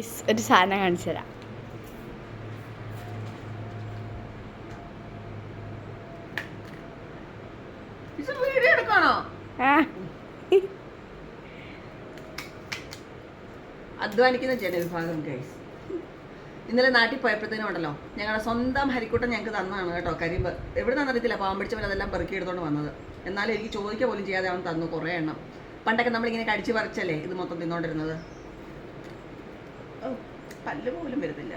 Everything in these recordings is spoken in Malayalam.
ഗൈസ് ഒരു സാധനം കാണിച്ചു തരാം. അധ്വാനിക്കുന്ന ജനവിഭാഗം ഗൈസ് ഇന്നലെ നാട്ടിൽ പോയപ്പോഴത്തേനും ഉണ്ടല്ലോ ഞങ്ങളുടെ സ്വന്തം ഹരിക്കുട്ടൻ ഞങ്ങൾക്ക് തന്നതാണ് കേട്ടോ കരിമ്പ്. എവിടെ നിന്നറിയത്തില്ല പാവം അതെല്ലാം പെറുക്കി എടുത്തോണ്ട് വന്നത്. എന്നാലും എനിക്ക് ചോദിക്കുക പോലും ചെയ്യാതെ അവൻ തന്നു കുറേ എണ്ണം. പണ്ടൊക്കെ നമ്മളിങ്ങനെ കടിച്ചു പറിച്ചല്ലേ ഇത് മൊത്തം തിന്നോണ്ടിരുന്നത്? പല്ല് പോലും വരുന്നില്ല.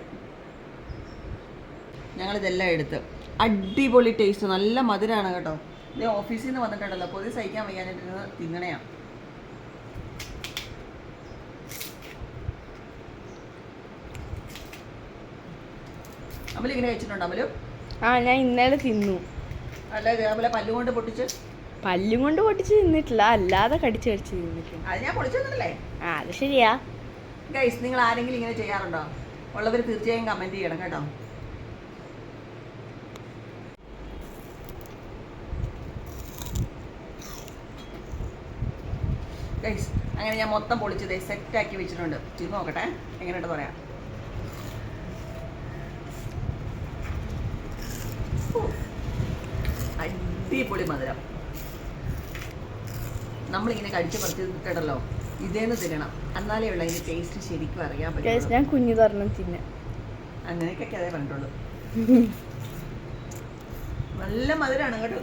ഞങ്ങളിതെല്ലാം എടുത്ത്. അടിപൊളി ടേസ്റ്റ് നല്ല മധുരമാണ് കേട്ടോ. ഇത് ഓഫീസിൽ നിന്ന് വന്നിട്ടുണ്ടല്ലോ പൊതി സഹിക്കാൻ വയ്യാനിട്ടിരുന്ന് തിന്നണയാ. അമലിങ്ങനെ കഴിച്ചിട്ടുണ്ടോ അമലു? ആ ഞാൻ ഇന്നലെ തിന്നു. അല്ല ഇതേപോലെ പല്ലുകൊണ്ട് പൊട്ടിച്ച്? പല്ലും കൊണ്ട് പൊട്ടിച്ച് തിന്നിട്ടില്ല അല്ലാതെ കടിച്ചു കടിച്ച് തിന്നിട്ടുണ്ട്. അത് ഞാൻ പൊളിച്ചു തന്നില്ലേ ആ അത് ശരിയാ. ഗൈസ് നിങ്ങൾ ആരെങ്കിലും ഇങ്ങനെ ചെയ്യാറുണ്ടോ? ഉള്ളവർ തീർച്ചയായും കമന്റ് ചെയ്യണം കേട്ടോ. ഗൈസ് അങ്ങനെ ഞാൻ മൊത്തം പൊളിച്ചത് സെറ്റാക്കി വെച്ചിട്ടുണ്ട്. ചെയ്ത് നോക്കട്ടെ എങ്ങനെയുണ്ടെന്ന് പറയാം. അടിപൊളി മധുരം. നമ്മളിങ്ങനെ കടിച്ച് പറിച്ച് തിന്നിട്ടുണ്ടല്ലോ ഇതേന്ന് തിന്നണം. എന്നാലേ ഉള്ള അതിന്റെ ടേസ്റ്റ് ശരിക്കും അറിയാൻ പറ്റും ഞാൻ കുഞ്ഞു തരണം തിന്ന. അങ്ങനെയൊക്കെ അതേ പറഞ്ഞിട്ടുള്ളൂ. നല്ല മധുരമാണ് കേട്ടോ.